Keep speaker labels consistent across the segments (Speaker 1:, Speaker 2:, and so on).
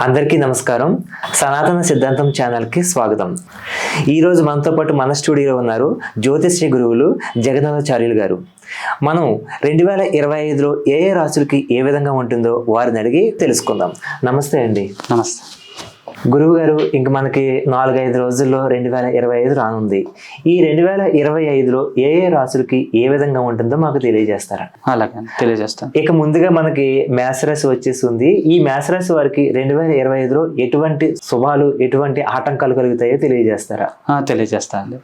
Speaker 1: అందరికీ నమస్కారం. సనాతన సిద్ధాంతం ఛానల్కి స్వాగతం. ఈరోజు మనతో పాటు మన స్టూడియోలో ఉన్నారు జ్యోతిష్య గురువులు జగన్నాథాచార్యులు గారు. మనం రెండు వేల ఇరవై ఐదులో ఏ ఏ రాశులకి ఏ విధంగా ఉంటుందో వారిని అడిగి తెలుసుకుందాం. నమస్తే అండి.
Speaker 2: నమస్తే.
Speaker 1: గురువు గారు ఇంక మనకి నాలుగైదు రోజుల్లో రెండు వేల ఇరవై ఐదు రానుంది. ఈ రెండు వేల ఇరవై ఐదులో ఏ ఏ రాశులకి ఏ విధంగా ఉంటుందో మాకు తెలియజేస్తారా?
Speaker 2: అలాగే తెలియజేస్తాను.
Speaker 1: ఇక ముందుగా మనకి మేసరాశి వచ్చేస్తుంది. ఈ మేసరాశి వారికి రెండు వేల ఇరవై ఐదులో ఎటువంటి శుభాలు ఎటువంటి ఆటంకాలు కలుగుతాయో తెలియజేస్తారా?
Speaker 2: ఆ, తెలియజేస్తా అండి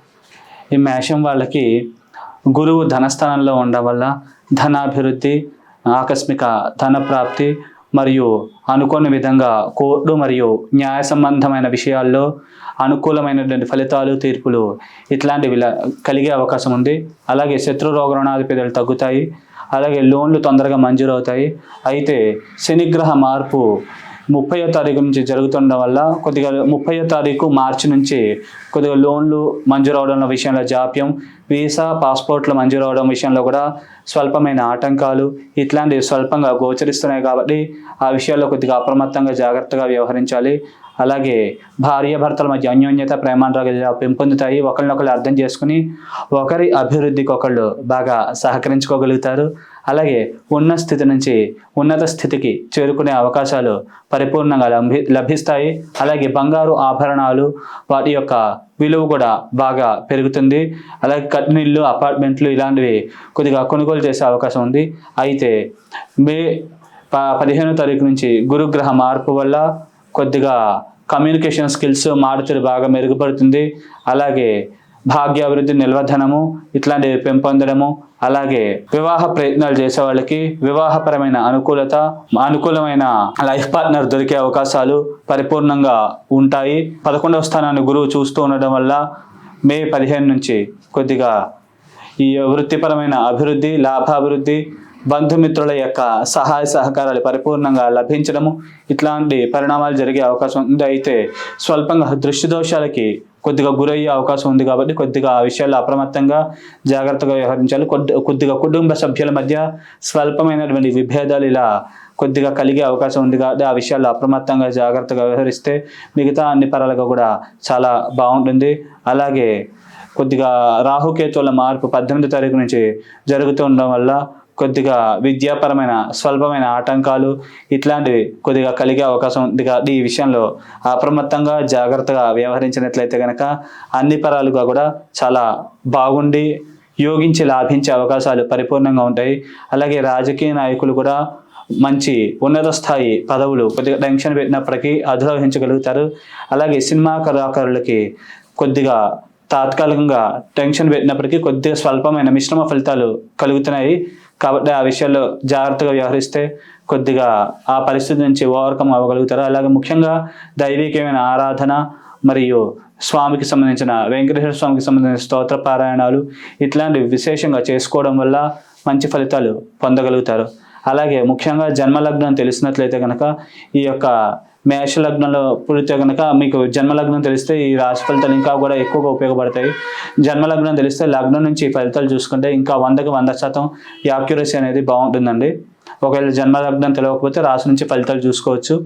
Speaker 2: ఈ మేషం వాళ్ళకి గురువు ధనస్థానంలో ఉండడం వల్ల ధనాభివృద్ధి ఆకస్మిక ధన ప్రాప్తి మరియు అనుకోని విధంగా కోర్టు మరియు న్యాయ సంబంధమైన విషయాల్లో అనుకూలమైనటువంటి ఫలితాలు తీర్పులు ఇట్లాంటివి ల- కలిగే అవకాశం ఉంది. అలాగే శత్రు రోగ రుణాధిపతులు తగ్గుతాయి. అలాగే లోన్లు తొందరగా మంజూరు అవుతాయి అయితే శనిగ్రహ మార్పు ముప్పయో తారీఖు నుంచి జరుగుతుండడం వల్ల కొద్దిగా ముప్పయో తారీఖు మార్చి నుంచి కొద్దిగా లోన్లు మంజూరు అవడం విషయంలో జాప్యం వీసా పాస్పోర్ట్లు మంజూరు అవడం విషయంలో కూడా స్వల్పమైన ఆటంకాలు ఇట్లాంటివి స్వల్పంగా గోచరిస్తున్నాయి కాబట్టి ఆ విషయాల్లో కొద్దిగా అప్రమత్తంగా జాగ్రత్తగా వ్యవహరించాలి. అలాగే భార్య భర్తల మధ్య అన్యోన్యత ప్రేమానురాగాలు పెంపొందుతాయి. ఒకరినొకరు అర్థం చేసుకుని ఒకరి అభివృద్ధికి ఒకళ్ళు బాగా సహకరించుకోగలుగుతారు. అలాగే ఉన్న స్థితి నుంచి ఉన్నత స్థితికి చేరుకునే అవకాశాలు పరిపూర్ణంగా లభి లభిస్తాయి. అలాగే బంగారు ఆభరణాలు వాటి యొక్క విలువ కూడా బాగా పెరుగుతుంది. అలాగే కట్నిళ్ళు అపార్ట్మెంట్లు ఇలాంటివి కొద్దిగా కొనుగోలు చేసే అవకాశం ఉంది. అయితే మే ప పదిహేనో తారీఖు నుంచి గురుగ్రహ మార్పు వల్ల కొద్దిగా కమ్యూనికేషన్ స్కిల్స్ మారుతులు బాగా మెరుగుపడుతుంది. అలాగే భాగ్యాభివృద్ధి నిల్వధనము ఇట్లాంటివి పెంపొందడము అలాగే వివాహ ప్రయత్నాలు చేసే వాళ్ళకి వివాహపరమైన అనుకూలత అనుకూలమైన లైఫ్ పార్ట్నర్ దొరికే అవకాశాలు పరిపూర్ణంగా ఉంటాయి. పదకొండవ స్థానాన్ని గురువు చూస్తూ ఉండడం వల్ల మే పదిహేను నుంచి కొద్దిగా ఈ వృత్తిపరమైన అభివృద్ధి లాభాభివృద్ధి బంధుమిత్రుల యొక్క సహాయ సహకారాలు పరిపూర్ణంగా లభించడము ఇట్లాంటి పరిణామాలు జరిగే అవకాశం ఉంది అయితే స్వల్పంగా దృష్టి దోషాలకి కొద్దిగా గురయ్యే అవకాశం ఉంది కాబట్టి కొద్దిగా ఆ విషయాల్లో అప్రమత్తంగా జాగ్రత్తగా వ్యవహరించాలి. కొద్ది కొద్దిగా కుటుంబ సభ్యుల మధ్య స్వల్పమైనటువంటి విభేదాలు ఇలా కొద్దిగా కలిగే అవకాశం ఉంది కాబట్టి ఆ విషయాల్లో అప్రమత్తంగా జాగ్రత్తగా వ్యవహరిస్తే మిగతా అన్ని పరాలుగా కూడా చాలా బాగుంటుంది. అలాగే కొద్దిగా రాహుకేతువుల మార్పు పద్దెనిమిది తారీఖు నుంచి జరుగుతూ ఉండడం వల్ల కొద్దిగా విద్యాపరమైన స్వల్పమైన ఆటంకాలు ఇట్లాంటివి కొద్దిగా కలిగే అవకాశం ఉంది కాబట్టి ఈ విషయంలో అప్రమత్తంగా జాగ్రత్తగా వ్యవహరించినట్లయితే కనుక అన్ని పరాలుగా కూడా చాలా బాగుండి యోగించి లాభించే అవకాశాలు పరిపూర్ణంగా ఉంటాయి. అలాగే రాజకీయ నాయకులు కూడా మంచి ఉన్నత స్థాయి పదవులు కొద్దిగా టెన్షన్ పెట్టినప్పటికీ అధిరోహించగలుగుతారు. అలాగే సినిమా కళాకారులకి కొద్దిగా తాత్కాలికంగా టెన్షన్ పెట్టినప్పటికీ కొద్దిగా స్వల్పమైన మిశ్రమ ఫలితాలు కలుగుతున్నాయి. కాబట్టి ఆ విషయాల్లో జాగ్రత్తగా వ్యవహరిస్తే కొద్దిగా ఆ పరిస్థితి నుంచి ఓవర్కమ్ అవ్వగలుగుతారు. అలాగే ముఖ్యంగా దైవికమైన ఆరాధన మరియు స్వామికి సంబంధించిన వెంకటేశ్వర స్వామికి సంబంధించిన స్తోత్ర పారాయణాలు ఇట్లాంటివి విశేషంగా చేసుకోవడం వల్ల మంచి ఫలితాలు పొందగలుగుతారు. అలాగే ముఖ్యంగా జన్మలగ్నం తెలిసినట్లయితే కనుక ఈ యొక్క మేష లగ్నంలో పుడితే కనుక మీకు జన్మలగ్నం తెలిస్తే ఈ రాశి ఫలితాలు ఇంకా కూడా ఎక్కువగా ఉపయోగపడతాయి. జన్మలగ్నం తెలిస్తే లగ్నం నుంచి ఈ ఫలితాలు చూసుకుంటే ఇంకా వందకి వంద శాతం యాక్యురసీ అనేది బాగుంటుందండి. ఒకవేళ జన్మలగ్నం తెలియకపోతే రాశి నుంచి ఫలితాలు చూసుకోవచ్చు.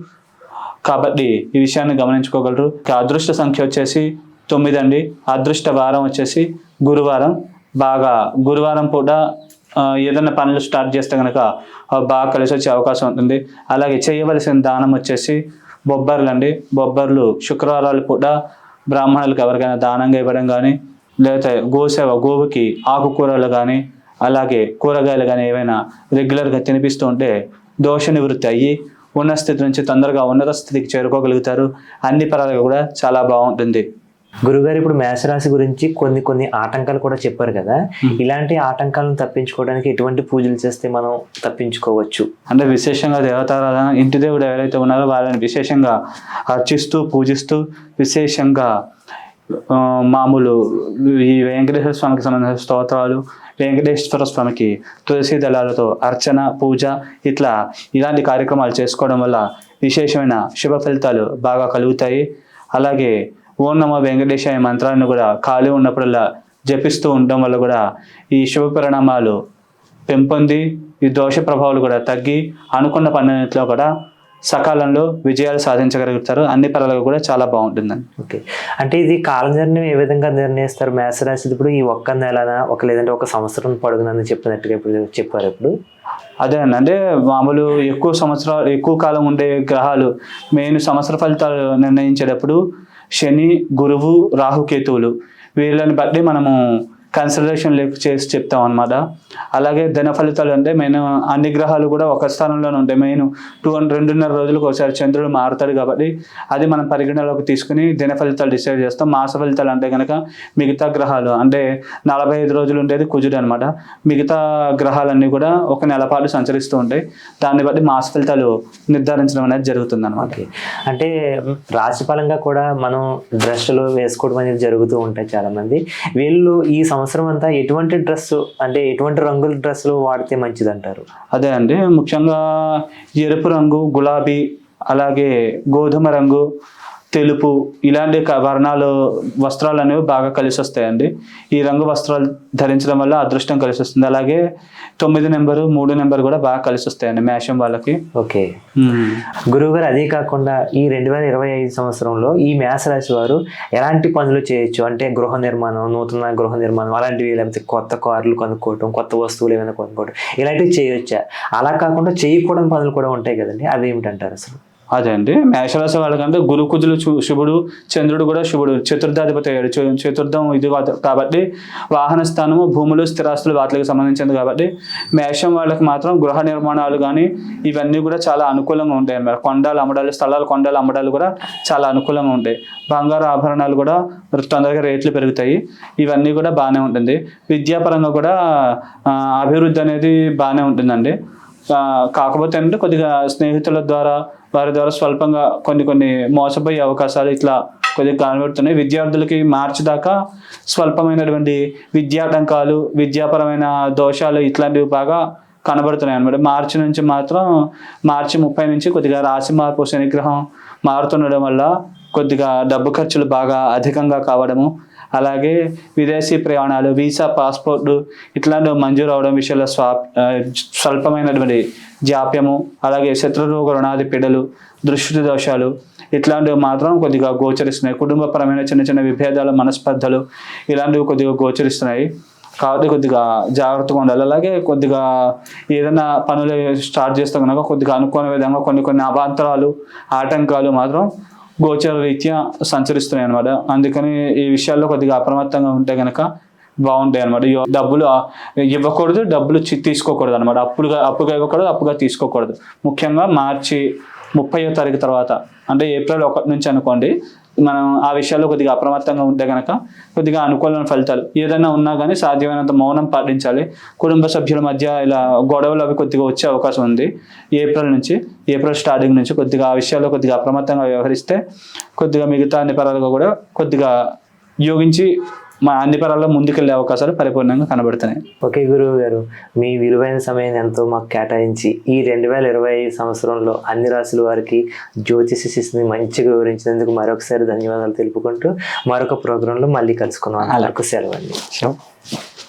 Speaker 2: కాబట్టి ఈ విషయాన్ని గమనించుకోగలరు. అదృష్ట సంఖ్య వచ్చేసి తొమ్మిది అండి. అదృష్ట వారం వచ్చేసి గురువారం. బాగా గురువారం పూట ఏదైనా పనులు స్టార్ట్ చేస్తే కనుక బాగా కలిసి వచ్చే అవకాశం ఉంటుంది. అలాగే చేయవలసిన దానం వచ్చేసి బొబ్బర్లు అండి బొబ్బర్లు శుక్రవారాలు పూట బ్రాహ్మణులకు ఎవరికైనా దానంగా ఇవ్వడం కానీ లేకపోతే గోసేవ గోవుకి ఆకుకూరలు కానీ అలాగే కూరగాయలు కానీ ఏవైనా రెగ్యులర్గా తినిపిస్తూ ఉంటే దోష నివృత్తి అయ్యి ఉన్న స్థితి నుంచి తొందరగా ఉన్నత స్థితికి చేరుకోగలుగుతారు. అన్ని పరాలుగా కూడా చాలా బాగుంటుంది.
Speaker 1: గురుగారు ఇప్పుడు మేషరాశి గురించి కొన్ని కొన్ని ఆటంకాలు కూడా చెప్పారు కదా. ఇలాంటి ఆటంకాలను తప్పించుకోవడానికి ఎటువంటి పూజలు చేస్తే మనం తప్పించుకోవచ్చు?
Speaker 2: అంటే విశేషంగా దేవతారాధన ఇంటి దేవుడు ఎవరైతే ఉన్నారో వాళ్ళని విశేషంగా అర్చిస్తూ పూజిస్తూ విశేషంగా మామూలు ఈ వెంకటేశ్వర స్వామికి సంబంధించిన స్తోత్రాలు వెంకటేశ్వర స్వామికి తులసి దళాలతో అర్చన పూజ ఇట్లా ఇలాంటి కార్యక్రమాలు చేసుకోవడం వల్ల విశేషమైన శుభ ఫలితాలు బాగా కలుగుతాయి. అలాగే ఓం నమో వెంకటేశాయ మంత్రాన్ని కూడా ఖాళీ ఉన్నప్పుడల్లా జపిస్తూ ఉండడం వల్ల కూడా ఈ శుభ పరిణామాలు పెంపొంది ఈ దోష ప్రభావాలు కూడా తగ్గి అనుకున్న పనులన్నింటిలో కూడా సకాలంలో విజయాలు సాధించగలుగుతారు. అన్ని పరాలుగా కూడా చాలా బాగుంటుందండి.
Speaker 1: ఓకే. అంటే ఇది కాలనిర్ణయం ఏ విధంగా నిర్ణయిస్తారు? మేషరాశి ఇప్పుడు ఈ ఒక్క నెలన ఒక లేదంటే ఒక సంవత్సరం పొడుగునని చెప్పినట్టుగా ఇప్పుడు చెప్పారు ఇప్పుడు?
Speaker 2: అదే అండి. అంటే మామూలు ఎక్కువ సంవత్సరాలు ఎక్కువ కాలం ఉండే గ్రహాలు మెయిన్ సంవత్సర ఫలితాలు నిర్ణయించేటప్పుడు శని గురువు రాహుకేతువులు. వీళ్ళని బట్టి మనము కన్సిడరేషన్ లెక్క చేసి చెప్తాం అనమాట అలాగే ధన ఫలితాలు అంటే మెయిన్ అన్ని గ్రహాలు కూడా ఒక స్థానంలోనే ఉంటాయి. మెయిన్ టూ రెండున్నర రోజులకు ఒకసారి చంద్రుడు మారుతాడు కాబట్టి అది మనం పరిగణలోకి తీసుకుని దిన ఫలితాలు డిసైడ్ చేస్తాం. మాస ఫలితాలు అంటే కనుక మిగతా గ్రహాలు అంటే నలభై ఐదు రోజులు ఉండేది కుజుడు అనమాట మిగతా గ్రహాలన్నీ కూడా ఒక నెల పాటు సంచరిస్తూ ఉంటాయి. దాన్ని బట్టి మాస ఫలితాలు నిర్ధారించడం అనేది జరుగుతుంది అనమాట
Speaker 1: అంటే రాశిఫలంగా కూడా మనం డ్రెస్సులు వేసుకోవడం అనేది జరుగుతూ ఉంటాయి చాలా మంది వీళ్ళు ఈ సంవత్సరం అంతా ఎటువంటి డ్రెస్ అంటే ఎటువంటి రంగుల డ్రెస్సులు వాడితే మంచిది అంటారు
Speaker 2: అదే అండి ముఖ్యంగా ఎరుపు రంగు గులాబీ అలాగే గోధుమ రంగు తెలుపు ఇలాంటి వర్ణాలు వస్త్రాలు అనేవి బాగా కలిసి వస్తాయండి. ఈ రంగు వస్త్రాలు ధరించడం వల్ల అదృష్టం కలిసి వస్తుంది. అలాగే తొమ్మిది నెంబరు మూడు నెంబర్ కూడా బాగా కలిసి వస్తాయండి మేషం వాళ్ళకి.
Speaker 1: ఓకే. గురువుగారు అదే కాకుండా ఈ రెండు వేల ఇరవై ఐదు సంవత్సరంలో ఈ మేషరాశి వారు ఎలాంటి పనులు చేయొచ్చు? అంటే గృహ నిర్మాణం నూతన గృహ నిర్మాణం అలాంటివి లేకపోతే కొత్త కార్లు కొనుక్కోవటం కొత్త వస్తువులు ఏమైనా కొనుక్కోవటం ఇలాంటివి చేయొచ్చా? అలా కాకుండా చేయకూడని పనులు కూడా ఉంటాయి కదండి. అవి ఏమిటంటారు అసలు?
Speaker 2: అదే అండి. మేషరాశి వాళ్ళకంటే గురు కుజులు శుభుడు చంద్రుడు కూడా శుభుడు. చతుర్థాధిపతి అయ్యాడు. చతుర్థం ఇది కాబట్టి వాహన స్థానము భూములు స్థిరాస్తులు వాటికి సంబంధించింది కాబట్టి మేషం వాళ్ళకి మాత్రం గృహ నిర్మాణాలు కానీ ఇవన్నీ కూడా చాలా అనుకూలంగా ఉంటాయి. అన్నమాట కొండలు అమ్మడాలు స్థలాలు కొండలు అమ్మడాలు కూడా చాలా అనుకూలంగా ఉంటాయి. బంగారు ఆభరణాలు కూడా తొందరగా రేట్లు పెరుగుతాయి. ఇవన్నీ కూడా బాగానే ఉంటుంది. విద్యాపరంగా కూడా అభివృద్ధి అనేది బాగానే ఉంటుందండి. కాకపోతే అంటే కొద్దిగా స్నేహితుల ద్వారా వారి ద్వారా స్వల్పంగా కొన్ని కొన్ని మోసపోయే అవకాశాలు ఇట్లా కొద్దిగా కనబడుతున్నాయి. విద్యార్థులకి మార్చి దాకా స్వల్పమైనటువంటి విద్యాటంకాలు విద్యాపరమైన దోషాలు ఇట్లాంటివి బాగా కనబడుతున్నాయి అనమాట మార్చి నుంచి మాత్రం మార్చి ముప్పై నుంచి కొద్దిగా రాశి మార్పు శనిగ్రహం మారుతుండడం వల్ల కొద్దిగా డబ్బు ఖర్చులు బాగా అధికంగా కావడము అలాగే విదేశీ ప్రయాణాలు వీసా పాస్పోర్ట్ ఇట్లాంటివి మంజూరు అవడం విషయంలో స్వా స్వల్పమైనటువంటి జాప్యము అలాగే శత్రురోగ రుణాది పిడలు దృష్టి దోషాలు ఇట్లాంటివి మాత్రం కొద్దిగా గోచరిస్తున్నాయి. కుటుంబపరమైన చిన్న చిన్న విభేదాలు మనస్పర్ధలు ఇలాంటివి కొద్దిగా గోచరిస్తున్నాయి. కాబట్టి కొద్దిగా జాగ్రత్తగా ఉండాలి. అలాగే కొద్దిగా ఏదైనా పనులు స్టార్ట్ చేస్తాం కనుక కొద్దిగా అనుకునే విధంగా కొన్ని కొన్ని అవాంతరాలు ఆటంకాలు మాత్రం గోచర రీత్యా సంచరిస్తున్నాయి అనమాట అందుకని ఈ విషయాల్లో కొద్దిగా అప్రమత్తంగా ఉంటే కనుక బాగుంటాయి అనమాట డబ్బులు ఇవ్వకూడదు డబ్బులు తీసుకోకూడదు అనమాట అప్పుగా అప్పుగా ఇవ్వకూడదు అప్పుగా తీసుకోకూడదు. ముఖ్యంగా మార్చి ముప్పై తారీఖు తర్వాత అంటే ఏప్రిల్ ఒకటి నుంచి అనుకోండి మనం ఆ విషయాల్లో కొద్దిగా అప్రమత్తంగా ఉంటే కనుక కొద్దిగా అనుకూలమైన ఫలితాలు ఏదైనా ఉన్నా కానీ సాధ్యమైనంత మౌనం పాటించాలి. కుటుంబ సభ్యుల మధ్య ఇలా గొడవలు అవి కొద్దిగా వచ్చే అవకాశం ఉంది. ఏప్రిల్ నుంచి ఏప్రిల్ స్టార్టింగ్ నుంచి కొద్దిగా ఆ విషయాల్లో కొద్దిగా అప్రమత్తంగా వ్యవహరిస్తే కొద్దిగా మిగతా అన్ని పరాలుగా కూడా కొద్దిగా యోగించి మా అన్ని పరాల్లో ముందుకెళ్ళే అవకాశాలు పరిపూర్ణంగా కనబడుతున్నాయి.
Speaker 1: ఓకే గురువు గారు మీ విలువైన సమయాన్ని ఎంతో మాకు కేటాయించి ఈ రెండు వేల ఇరవై ఐదు సంవత్సరంలో అన్ని రాసుల వారికి జ్యోతిష శిస్సుని మంచిగా వివరించినందుకు మరొకసారి ధన్యవాదాలు తెలుపుకుంటూ మరొక ప్రోగ్రాంలో మళ్ళీ కలుసుకున్నాం అంతవరకు సెలవు అండి.